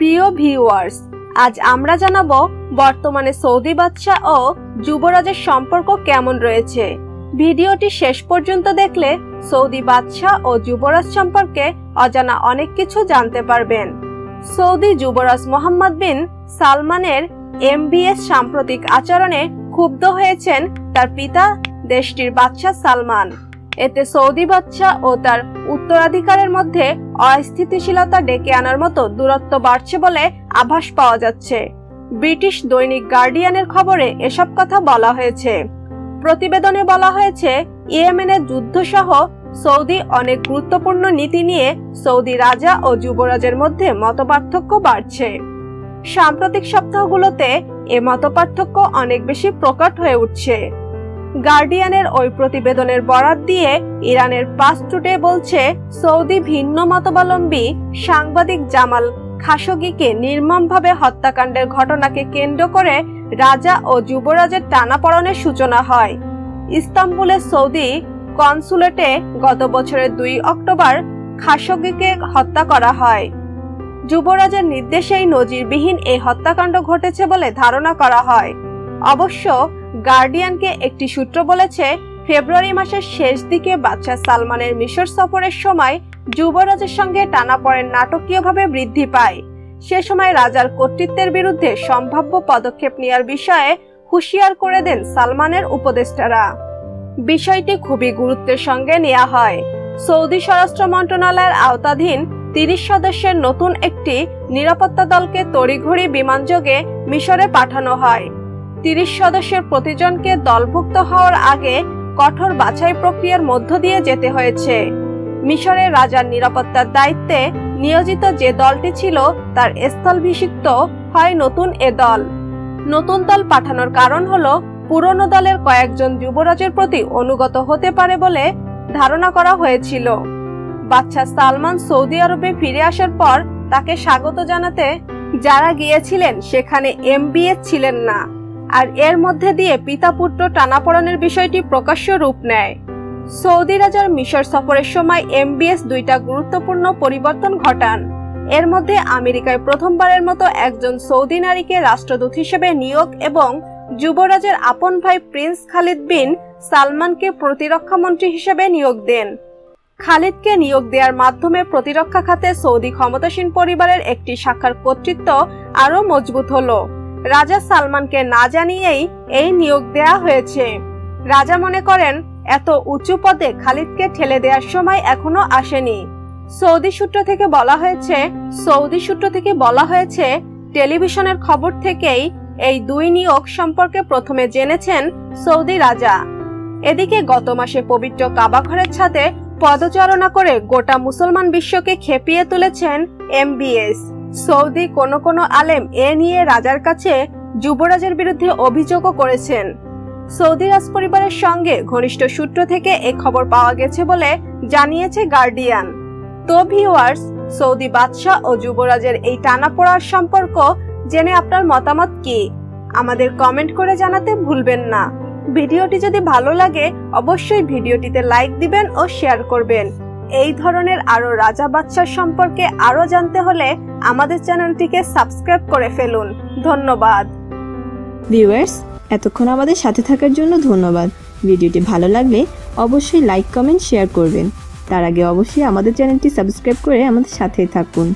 প্রিয় ভিউয়ার্স, আজ আমরা জানাব বর্তমানে সৌদি বাদশাহ ও যুবরাজের সম্পর্ক কেমন রয়েছে। ভিডিওটি শেষ পর্যন্ত দেখলে সৌদি বাদশাহ ও যুবরাজ সম্পর্কে অজানা অনেক কিছু জানতে পারবেন। সৌদি যুবরাজ মোহাম্মদ বিন সালমানের এমবিএস সাম্প্রতিক আচরণে ক্ষুব্ধ হয়েছেন তার পিতা দেশটির বাদশাহ সালমান। এতে সৌদি বাদশা ও তার উত্তরাধিকারের মধ্যে অস্থিতিশীলতা ডেকে আনার মতো দূরত্ব বাড়ছে বলে আভাস পাওয়া যাচ্ছে। ব্রিটিশ দৈনিক গার্ডিয়ানের খবরে এসব কথা বলা হয়েছে। প্রতিবেদনে বলা হয়েছে, ইয়েমেনের যুদ্ধ সহ সৌদি অনেক গুরুত্বপূর্ণ নীতি নিয়ে সৌদি রাজা ও যুবরাজের মধ্যে মতপার্থক্য বাড়ছে। সাম্প্রতিক সপ্তাহগুলোতে এ মতপার্থক্য অনেক বেশি প্রকট হয়ে উঠছে। গার্ডিয়ানের ওই প্রতিবেদনের বরাত দিয়ে ইরানের পাস টুডে বলছে, সৌদি ভিন্ন মতাবলম্বী সাংবাদিক জামাল খাশোগিকে নির্মমভাবে হত্যাকাণ্ডের ঘটনাকে কেন্দ্র করে রাজা ও যুবরাজের টানাপড়নের সূচনা হয়। ইস্তাম্বুলের সৌদি কনসুলেটে গত বছরের দুই অক্টোবর খাশোগিকে হত্যা করা হয়। যুবরাজের নির্দেশেই নজিরবিহীন এই হত্যাকাণ্ড ঘটেছে বলে ধারণা করা হয়। অবশ্য গার্ডিয়ানকে একটি সূত্র বলেছে, ফেব্রুয়ারি মাসের শেষ দিকে বাদশাহ সালমানের মিশর সফরের সময় যুবরাজের সঙ্গে টানাপড়েন নাটকীয়ভাবে বৃদ্ধি পায়। সে সময় রাজার কর্তৃত্বের বিরুদ্ধে সম্ভাব্য পদক্ষেপ নেওয়ার বিষয়ে হুঁশিয়ার করে দেন সালমানের উপদেষ্টারা। বিষয়টি খুবই গুরুত্বের সঙ্গে নেওয়া হয়। সৌদি স্বরাষ্ট্র মন্ত্রণালয়ের আওতাধীন তিরিশ সদস্যের নতুন একটি নিরাপত্তা দলকে তড়িঘড়ি বিমানযোগে মিশরে পাঠানো হয়। তিরিশ সদস্যের প্রতিজনকে দলভুক্ত হওয়ার আগে কঠোর বাছাই প্রক্রিয়ার মধ্য দিয়ে যেতে হয়েছে। মিশরের রাজার নিরাপত্তার দায়িত্বে নিয়োজিত যে দলটি ছিল, তার স্থলভিষিক্ত হয় নতুন এ দল। নতুন দল পাঠানোর কারণ হলো, পুরনো দলের কয়েকজন যুবরাজের প্রতি অনুগত হতে পারে বলে ধারণা করা হয়েছিল। বাচ্চা সালমান সৌদি আরবে ফিরে আসার পর তাকে স্বাগত জানাতে যারা গিয়েছিলেন, সেখানে এমবিএ ছিলেন না। আর এর মধ্যে দিয়ে পিতা পুত্র টানাপড়নের বিষয়টি প্রকাশ্য রূপ নেয়। সৌদি রাজার মিশর সফরের সময় এমবিএস দুইটা গুরুত্বপূর্ণ পরিবর্তন ঘটান। এর মধ্যে আমেরিকায় প্রথমবারের মতো একজন সৌদি নারীকে রাষ্ট্রদূত হিসেবে নিয়োগ এবং যুবরাজের আপন ভাই প্রিন্স খালিদ বিন সালমানকে প্রতিরক্ষা মন্ত্রী হিসেবে নিয়োগ দেন। খালিদকে নিয়োগ দেওয়ার মাধ্যমে প্রতিরক্ষা খাতে সৌদি ক্ষমতাসীন পরিবারের একটি শাখার কর্তৃত্ব আরও মজবুত হলো। রাজা সালমানকে না জানিয়েই এই নিয়োগ দেয়া হয়েছে। রাজা মনে করেন, এত উঁচু পদে খালিদকে ঠেলে দেওয়ার সময় এখনও আসেনি। সৌদি সূত্র থেকে বলা হয়েছে, সৌদি সূত্র থেকে বলা হয়েছে, টেলিভিশনের খবর থেকেই এই দুই নিয়োগ সম্পর্কে প্রথমে জেনেছেন সৌদি রাজা। এদিকে গত মাসে পবিত্র কাবাঘরের ছাদে পদচারণা করে গোটা মুসলমান বিশ্বকে খেপিয়ে তুলেছেন এমবিএস। সৌদি কোনো কোনো আলেম এ নিয়ে রাজার কাছে যুবরাজের বিরুদ্ধে অভিযোগও করেছেন। সৌদি রাজ পরিবারের সঙ্গে ঘনিষ্ঠ সূত্র থেকে এ খবর পাওয়া গেছে বলে জানিয়েছে গার্ডিয়ান। তো ভিউয়ার্স, সৌদি বাদশাহ ও যুবরাজের এই টানাপোড়ার সম্পর্ক জেনে আপনার মতামত কি? আমাদের কমেন্ট করে জানাতে ভুলবেন না। ভিডিওটি যদি ভালো লাগে, অবশ্যই ভিডিওটিতে লাইক দিবেন ও শেয়ার করবেন। এই ধরনের আরও রাজা বাচ্চার সম্পর্কে আরও জানতে হলে আমাদের চ্যানেলটিকে সাবস্ক্রাইব করে ফেলুন। ধন্যবাদ। ভিউয়ার্স, এতক্ষণ আমাদের সাথে থাকার জন্য ধন্যবাদ। ভিডিওটি ভালো লাগলে অবশ্যই লাইক, কমেন্ট, শেয়ার করবেন। তার আগে অবশ্যই আমাদের চ্যানেলটি সাবস্ক্রাইব করে আমাদের সাথেই থাকুন।